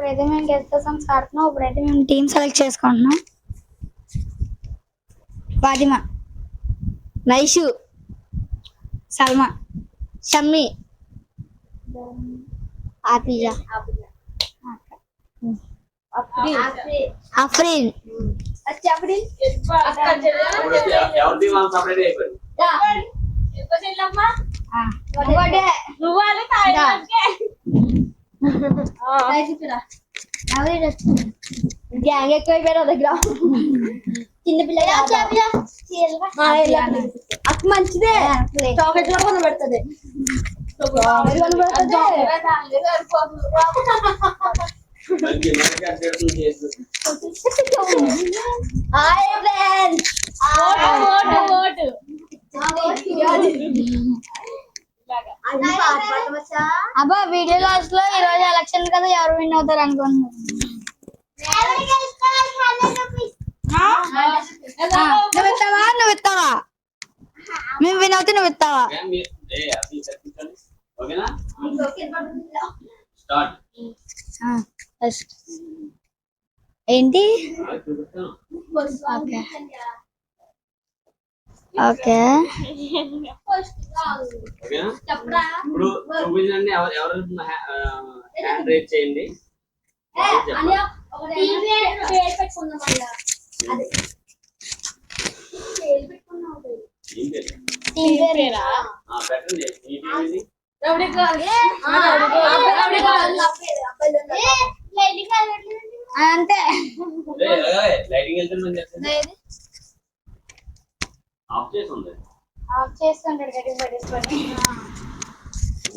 ఇప్పుడైతే మేము guest songs ఆడుతున్నాం. ఇప్పుడైతే మేము టీమ్ సెలెక్ట్ చేసుకుంటున్నాం. ఫాతిమా నైషు సల్మా షమ్మి ఆపిజా అఫ్రీన్ అయిపోయింది గ్యాంగ్ ఎక్కువైపోయారు దగ్గర చిన్న పిల్లలు అక్క మంచిదే చాక్లెట్ కూడా కొని పెడుతుంది మంచి మంచి అభ్యర్థులు చేసి హాయ్ ఫ్రెండ్స్ అబ్బా వీడియో లాస్ట్లో ఈ రోజు ఎలక్షన్ కదా ఎవరు విన్ అవుతారు అనుకుంటున్నారు ఆ, నువ్వు ఇస్తావా? నువ్వు ఇస్తావా? మేము విన్ అవుతే నువ్వు ఇస్తావా? ఓకే, మీరు- ఏ, అసలు చర్చించండి. ఓకేనా స్టార్ట్ ఆ, ఫస్ట్ ఏంటి చూపిస్తాను ఓకే ఓకే. ఇప్పుడు చూపించండి ఎవరు ఎవరు హ్యాండ్ రేట్ చేయండి. అంతే. లైటింగ్ ఏది? ఆఫ్ చేసి ఉంది ఆఫ్ చేస్తుంటాడు గట్టి పడేసుకొని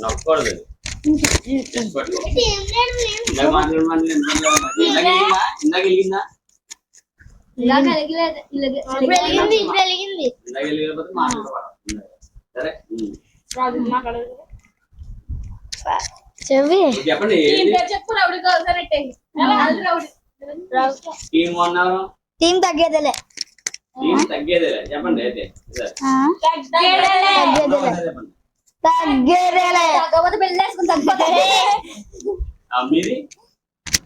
నొక్కకూడదు చెప్పండి ఏంటి? టీం వన్ ఎవరు? టీం తగ్గేదిలే. టీం తగ్గేదేలే. చెప్పండి అయితే. సరే. ఆ? తగ్గేదిలే. చెప్పండి తగ్గేదేలే. కాకపోతే పెళ్ళి వేసుకుని తగ్గిపోతే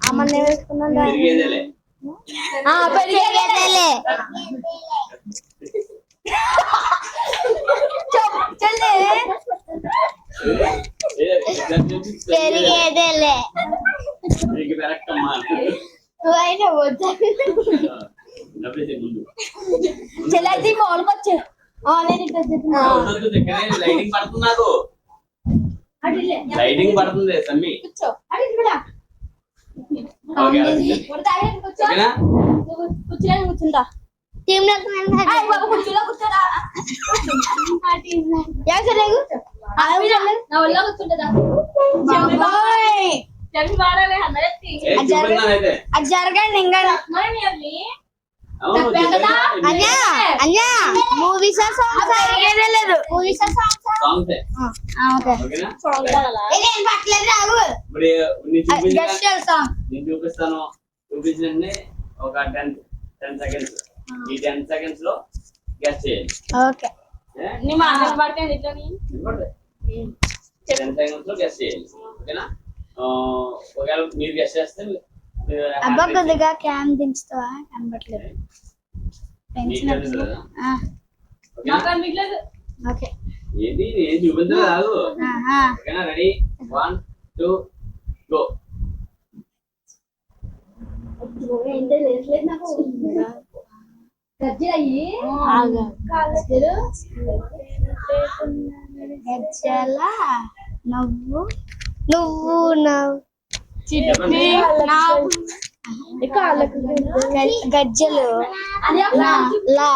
అమ్మని వేసుకున్నాను చూపి పెరిగేదేలే. నీకు కరెక్ట్ అమ్మా నువ్వైనా వద్దా డబ్బులు ముందు చెల్లి అయితే మామూలుగా వచ్చు ఆన్లైన్ ఇట్లా వద్దొద్దు, దగ్గరే లైటింగ్ పడుతుంది నాకు లైటింగ్ పడుతుంది సమ్మి కూర్చో అడి కూడా ఓకే ఓకేనా కూర్చుని కూర్చుంటా టీం ఆయ్ బాబు కుర్చీలో కూర్చోరా యా సరే కూర్చో నా ఒళ్ళో కూర్చుంటుందా చెవి వాడాలి అందరెత్తి ఏ, చూపిస్తున్నానైతే అది జరగండి ఇంకా అవును, కదా? అన్యా అన్యా మూవీస్ సాంగ్స్ లేదు మూవీస్ సాంగ్స్ సాంగ్సే. ఓకే ఓకేనా నేను పట్టలేదు రావు ఇప్పుడు నేను చూపించిన గెస్టల్ సాంగ్ నేను చూపిస్తాను చూపించండి ఒక టెన్ టెన్ సెకండ్స్ ఈ టెన్ సెకండ్స్లో గెస్ట్ చేయండి ఓకే ఏ? నీ మాట పడుతుంది ఇట్లా వినపడదు. టెన్ సెకండ్స్లో గెస్ట్ చేయండి ఓకేనా ఆ, ఒకవేళ మీరు గెస్ట్ చేస్తే మీరు అబ్బా కొద్దిగా క్యామ్ దించుతావా? కనబట్లేదు ఓకే. చూపించదు కాదు. ఓకేనా? రెడీ? One two go. గజ్జలు నువ్వు నువ్వు. గజ్జలు అది లా లా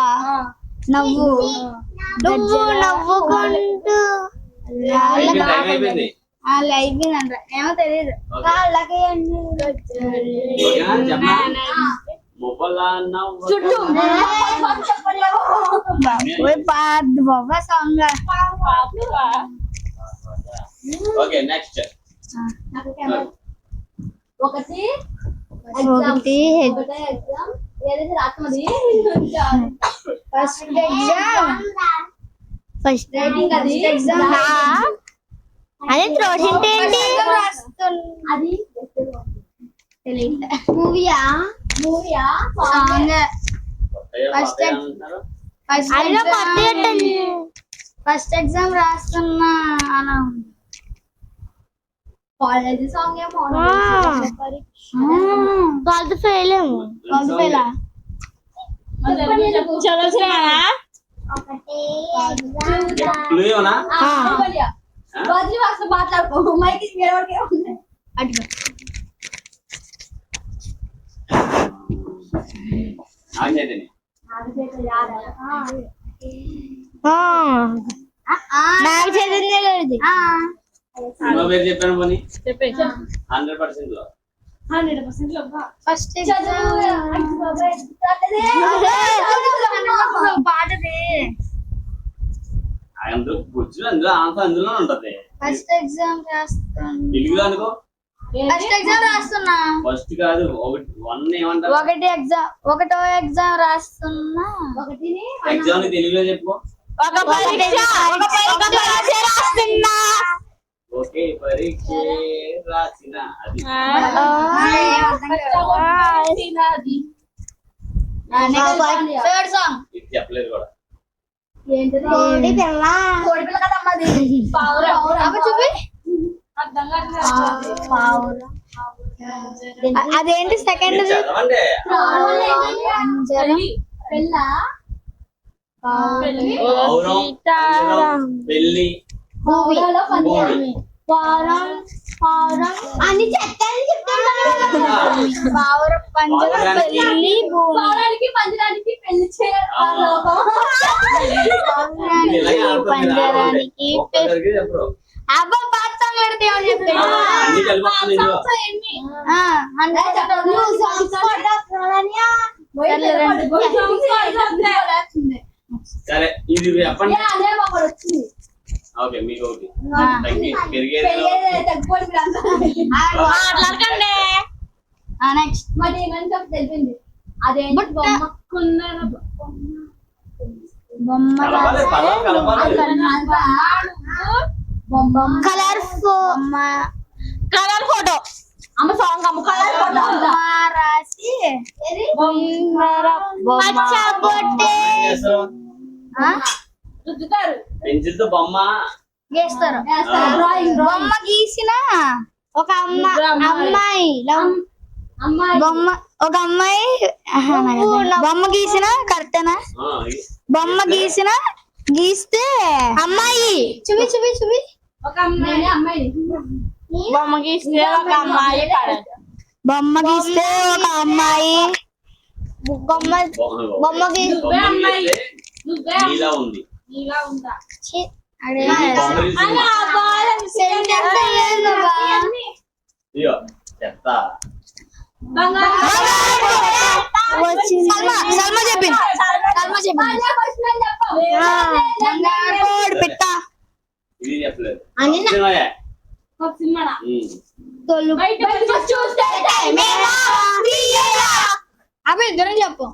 నవ్వు నువ్వు నవ్వుకుంటూ అయిపోయింది, టైం అయిపోయింది అయిపోయిందంట ఏమో తెలియదు ఓకే. కాళ్ళకి అన్ని ఓకేనా చెప్పనా మొబైల్ నవ్వు చుట్టూ ఓయ్ పాద్ బాబా సాంగ్ ఓకే నెక్స్ట్ ఒకటి ఒకటి. ఒకటే. ఎగ్జామ్ ఏదైతే ఫస్ట్ ఎగ్జామ్ ఫస్ట్ రైటింగ్ అది. ఎగ్జామ్ అదే త్రోట్ ఏంటి? అది. మూవీయా? మూవీయా? సాంగ్. ఫస్ట్ కొత్తగా ఫస్ట్ ఎగ్జామ్. రాస్తున్నా అలా కాలేజ్ సాంగ్ ఏమో ట్వెల్త్ ఫెయిల్ ఏమో ట్వెల్త్ ఫెయిల్ చదవచ్చునా క్లూ ఏమన్నా బదిలీ అసలు మాట్లాడుకో మైకి వేరే వాడికి ఉంది అడిగా నాకు చైతన్య నాకు చదివిందే లేదు సినిమా పేరు చెప్పాను పోనీ. చెప్పేసి హండ్రెడ్ పర్సెంట్లో. హండ్రెడ్ పర్సెంట్ ఫస్ట్ పాటది. అందులో కూర్చుని అందులో ఆన్సర్ అందులో ఉంటది. ఫస్ట్ ఎగ్జామ్ రాస్తున్నా తెలుగులో అనుకో ఫస్ట్ ఎగ్జామ్ రాస్తున్నా. ఫస్ట్ కాదు ఒకటి వన్ ఏమంటారు? ఒకటి ఎగ్జామ్ ఒకటో ఎగ్జామ్ రాస్తున్నా. ఒకటిని? ఎగ్జామ్ని తెలుగులో చెప్పు. ఒక పరీక్ష ఒక పరీక్ష రాస్తున్నా. ఓకే పరీక్ష రాసిన అది. థర్డ్ సాంగ్ ఇది చెప్పలేదు కూడా. కోడి పిల్ల. కోడి పిల్ల కదమ్మా అది? పావురం. అబ్బా చూపి. అర్థం కావట్లేదు పావురం. అదేంటి సెకండ్ మీరు పావురాలో భూమి. పావురం పావురం అని చెప్తాను చెప్తాను పావురం పంజరం పెళ్ళి భూమి. పావురానికి పంజరానికి పెళ్ళి ఆడుతుంది. పంజరానికి అబ్బా పాత సాంగ్ పెడితే ఆ, హండ్రెడ్ సరే ఇది చెప్పండి అదే మాకు వచ్చింది. ఓకే మీకు ఒకటి పెరిగేది. మాట్లాడకండి నెక్స్ట్ మరి ఏమని తెలిపింది. బొమ్మ? బొమ్మ బొమ్మ. కలర్ బొమ్మ. కలర్ ఫోటో అమ్మ సాంగ్ అమ్మ కలర్ ఫోటో బొమ్మ రాసి బొమ్మర బొమ్మ. చేస్తారు? రుద్దుతారు పెన్సిల్తో బొమ్మ డ్రాయింగ్ బొమ్మ గీసిన ఒక అమ్మ అమ్మాయి అమ్మాయి. బొమ్మ ఒక అమ్మాయి. బొమ్మ గీసిన కరెక్టేనా. బొమ్మ గీసిన గీస్తే అమ్మాయి. చూపి చూపి చూపి ఒక అమ్మాయి. అమ్మాయి బొమ్మ గీస్తే ఒక అమ్మాయి బొమ్మ గీస్తే ఒక అమ్మాయి. బొమ్మ బొమ్మ అమ్మాయి. గీస్తే నీలా ఉంది. సల్మా సల్మా చెప్పింది. సల్మా చెప్పింది. బంగారు పిట్ట. అవి ఇద్దరం చెప్పు.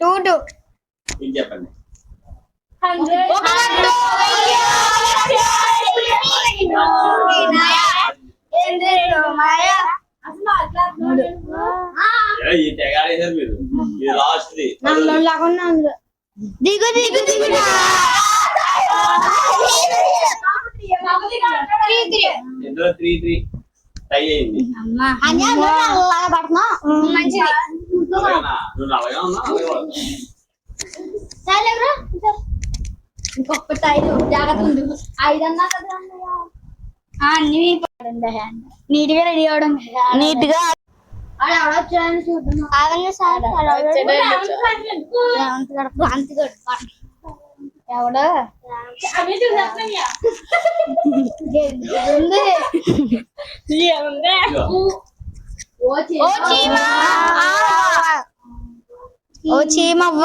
Two two. చెప్పండి. దిగు దిగు దిగు ఇందులో త్రీ త్రీ టై అయింది. మంచిది? నువ్వు అలాగే పడుతున్నావు. ఇంకొకటి ఐదు జాగ్రత్త ఉండు. ఐదు అన్నా కదా. అన్ని నీట్గా రెడీ అవడం నీట్గా ఆగండి సార్ ఎవడో? అవే చూసేస్తాయ్యా. ఉంది ఇదిగో. ఓ చీ- ఓ చీమ. ఓ చీమవ్వ.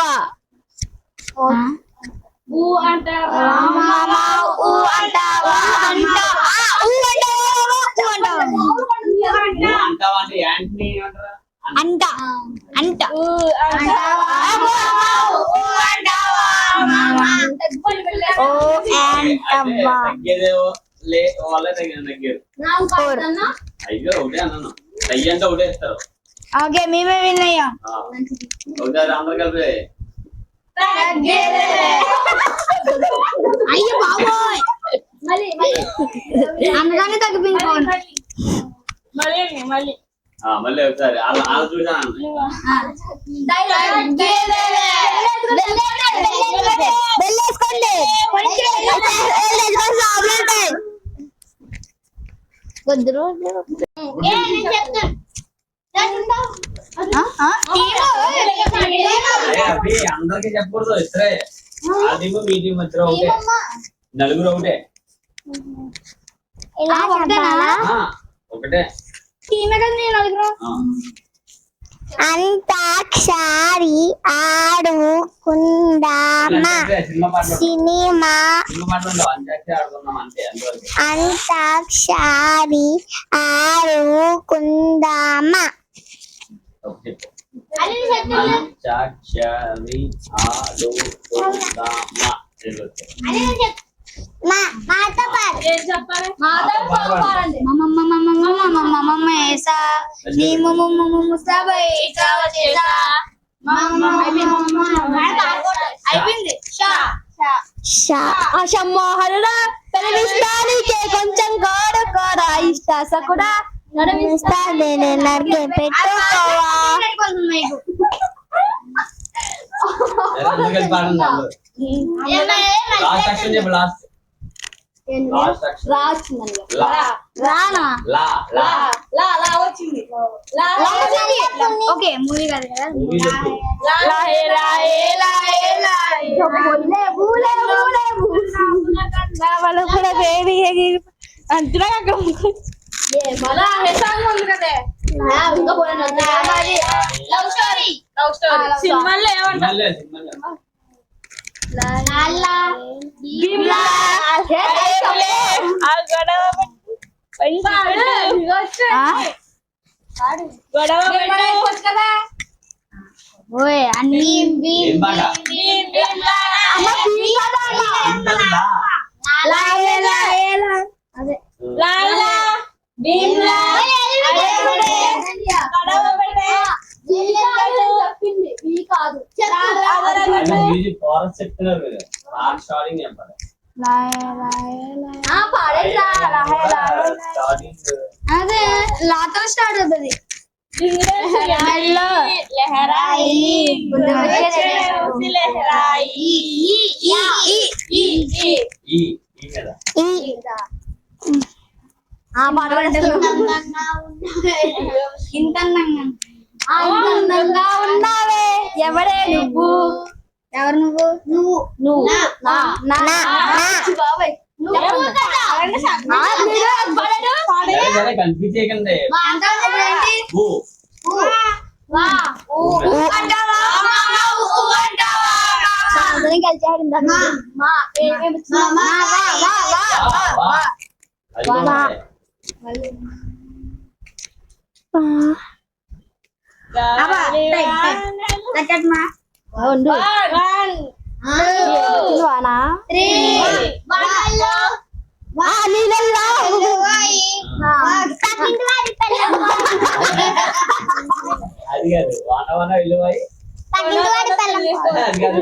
ఊ అంటావా? మామ ఊ అంటావా అంటావా ఊ అంటావా అంటావా అంటే యాంటనీ అంట అంట అంటావా? ఊ అంటావా తగ్గిపోయి వెళ్ళా. ఓ ఓకే, అంటవ్వ అయితే తగ్గేదేవో లే వాళ్ళే తగ్గారు తగ్గారు నాలుగు పాయింట్ అన్నా? అయ్యో ఒకటే అన్నాను టై అంటే ఒకటే ఇస్తారు ఓకే మేమే విన్ అయ్యాం ఆ. ఒకసారి అందరు కలిపి అయ్యో బాబోయ్. మళ్ళీ మళ్ళీ. అందుకని తగ్గిపించుకోండి. మళ్ళీ మళ్ళీ ఆ, మళ్ళీ ఒకసారి. అలా చూసాను కొద్ది రోజులు. అందరికి చెప్పకూడదు ఇద్దరే ఆ? టీము మీ టీం ఇద్దరు ఒకటే నలుగురు ఒకటే. ఒకటే. ఆ. అంతాక్షరి ఆడుకుందామా సినిమా అంతాక్షరి ఆడుకుందామా పెరిగిస్తానికే కొంచెం గోడు కూడా ఇష్ట సకుడా నడిపిస్తా నేను నరికే పెట్టుకోవా సరే, అందరూ కలిసి పాడండి అందరూ. లాస్ట్ అక్షరం చెప్పు లాస్ట్ లాస్ట్ అక్షరం లా రానా లా లా లా లా వచ్చింది లా ఓకే మూవీ కాదు కదా మూవీ చెప్పు లాయే లాయే లాయే లాయే వాళ్ళు కూడా బేబీ అంటున్నా అక్కడ ఏ సాంగ్ ఉంది కదే. ఇంకా పోయిన లవ్ స్టోరీ. Love story. సినిమాల్లో ఏమంటారు సినిమాలే, సినిమాలే. ఆ గొడవ గొడవ పెట్టు. కదా? ఓయ్ అన్ని ఏం పాట భీమ్ భీమ్ లా సినిమాలు లా. లాయే లాయే లా. లాలా కాదు కోరస్ చెప్తున్నారు స్టార్టింగ్ చెప్పాలి అదే లాతో స్టార్ట్ అవుతుంది లహరాయి ఇంత అందంగా ఉన్నావే ఎవడే నువ్వు ఎవరు నువ్వు నువ్వు నువ్వు నా నా బాబాయ్ కన్ఫ్యూజ్ చేయకండి అది. వానా అది కాదు వాన వాన వెళ్ళిపోయి అది కాదు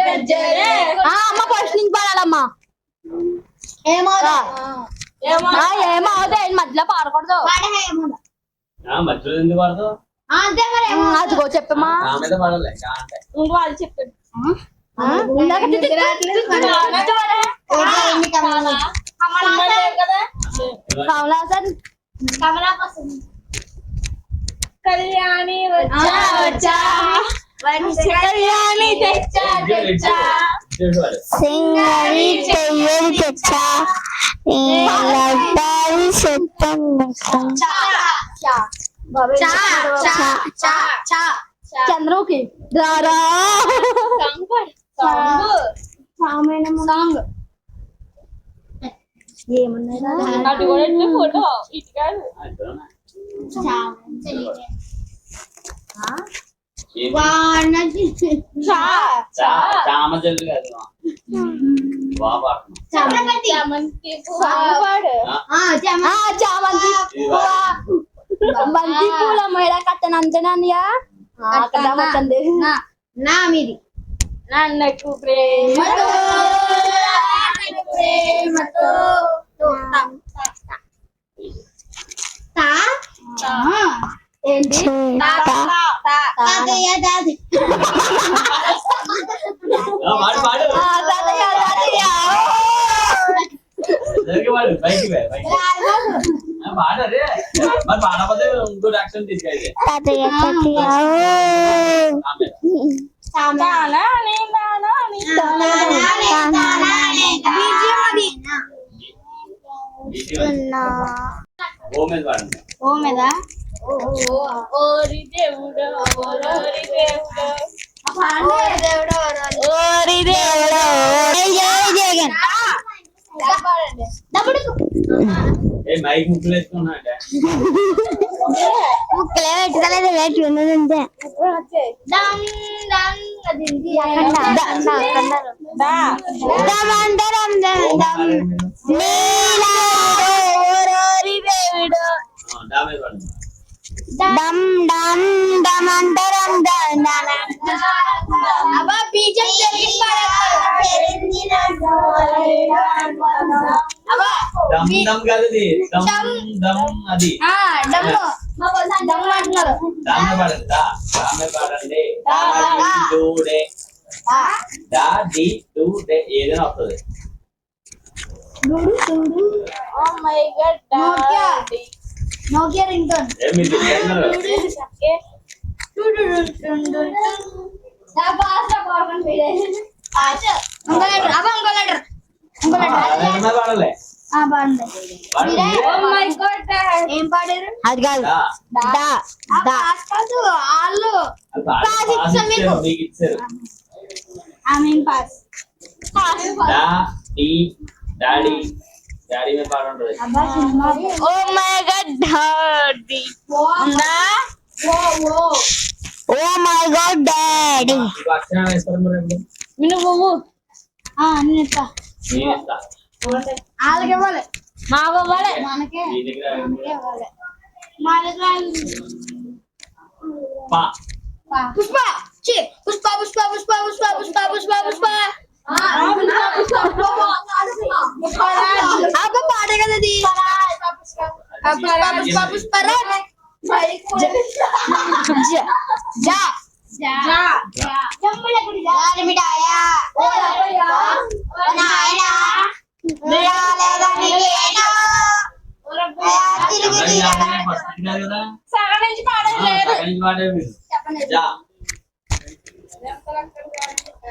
గజ్జలే అమ్మ ఫస్ట్ నుంచి పాడాలమ్మా ఏమో ఏమో ఏమో అవుతాయి మధ్యలో పాడకూడదు ఆ, మధ్యలో ఎందుకు పడతావు అదిగో చెప్పమ్మా నా మీద పడాలి కా అంటే ఇంకో వాళ్ళు చెప్పారు ఇందాక కదా కమలాసన్ కళ్యాణి వచ్చా వచ్చా కళ్యాణి తెచ్చా తెచ్చా చూడు సింగరి చెయ్యరి తెచ్చా లడ్డారి చంద్రముఖి రారా సాంగ్ ఏమన్నా అటు కూడా ఎట్లా ఫోటో ఇటు కాదు చా చామ చెల్లి కాదు బాబా చామంతి పాడు చామంతి ఇది వాడు. బంతి పూల మేడ కట్టను అంతేనా నా మీది నన్నకు ప్రేమతో నన్నకు ప్రేమతో ఏంటి? తాతయ్య తాతయ్య. ఆ, వాడు వాడు తాతయ్య తీసుకెళ్ళి. తాతయ్య తాతయ్య. ఓ మీద ఓరి దేవుడు ఓరి దేవుడు. ఓరి దేవుడు ముక్కలే పెట్టుకోలేదు రేట్ ఉన్నదంతే దా దమందరం damage వాడండి దమ్ డమ్ డమందరం అబ్బా బీజం దమ్ దమ్ కాదు అది దమ్ దమ్ అది డమ్ము దమ్ అంటున్నారు దామే పాడండి దా దామే పాడండి దా డూ డే దా డి డూ డే ఏదైనా వస్తుంది ఓ my God Nokia. Nokia ring tone పాడారు? అది కాదు. వాళ్ళు. పాస్ డాడీ డాడీ మీద పాడుంటది అబ్బా cinema oh my god daddy ఉందా ఓ మై గాడ్ డాడీ మీకు అక్షరం వేస్తారు మరి ఎప్పుడు? నువ్వు ఆ నేను ఇస్తా నేను ఇస్తా. వాళ్ళకి ఇవ్వాలి మాకు ఇవ్వాలి మనకే మీ దగ్గర మనకే ఇవ్వాలి మా దగ్గర పా పుష్ప ఛీ, పుష్ప పుష్ప పుష్ప పుష్ప పుష్ప పుష్ప పుష్ప అబ్బా పాడే కదా అది ఆ, పుష్ప పుష్ప పుష్ప రాజ్. జ- జా జాలి మిఠాయా. ఓ నాయనా. రాలేదని లేనా. అయ్యా, తిరిగి తిరగరా. ఫస్ట్ కాదు కదా సగం నుంచి ఆ,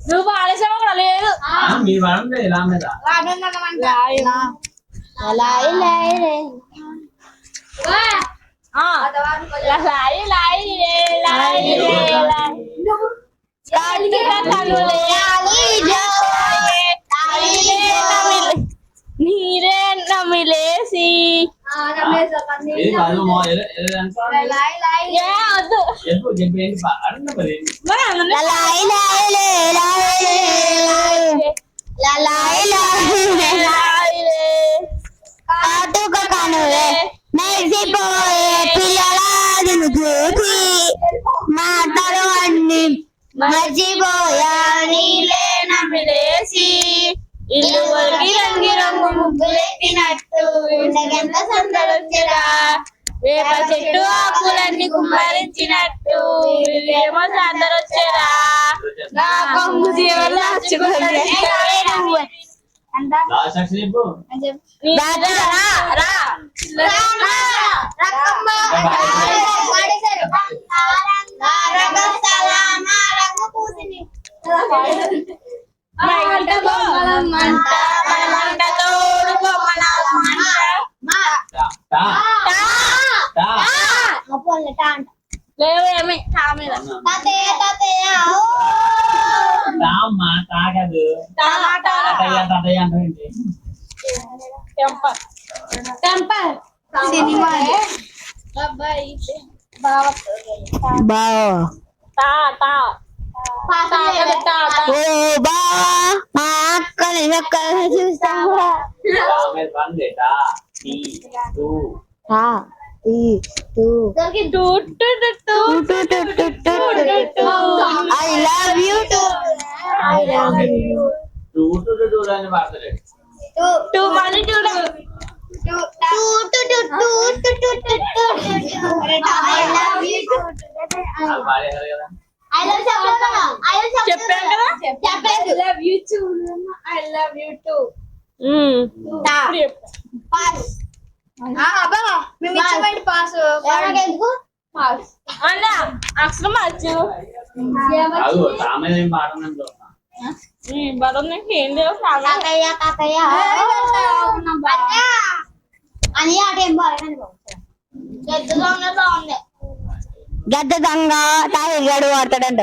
నువ్వు పాడేసావు అక్కడ లేదు మీరు పాడండి లా మీద లాయి లాయి. ఆ, లాయి లాయి లే, లాయి లే, లాయి. కాటుక కనులే, నీరే నమిలేసి. కాటుక కనులే మెరిసిపోయే పిల్లల చూసి మర్చిపోయా నీలే నమిలేసి ఇల్లు వలికి రంగి రంగు ముగ్గులెట్టినట్టు ఉండగంట సందడొచ్చరా వేప చెట్టు ఆకులన్నీ కుమ్మరించినట్టు ఏమో సందడొచ్చరా నా కొంగు లాస్ట్ అక్షరం చెప్పు రా మంట మంట మంట తోడు బొమ్మల మంట టా టా టా లేవు ఏమి తామీద టా అమ్మా టా కాదు తాతయ్య తాతయ్య అంటే టెంపర్ టెంపర్ సినిమా బావా తా తా తా తా తా ఓ బావా మా అక్కని చక్కగా చూస్తావా టా మీద బందే టా టీ టూ ఆ, ఈ, too. Too too too too too, too, too, too, too, too. I love you too. I love you. Too too too too అని పాడతాడు టు కదా? చెప్పాను. కదా. మేము పాస్ ఎందుకు? అన్న అక్షరం మార్చు. మీద ఏం పాడనని చూస్తున్నా బలం నీకు ఏం లేవు కావాలి తాతయ్య తాతయ్య. అని ఆట ఏం బాగా పెద్దగా ఉన్నదా ఉంది. గద్ద దొంగ తాగి గడు వాడతాడంట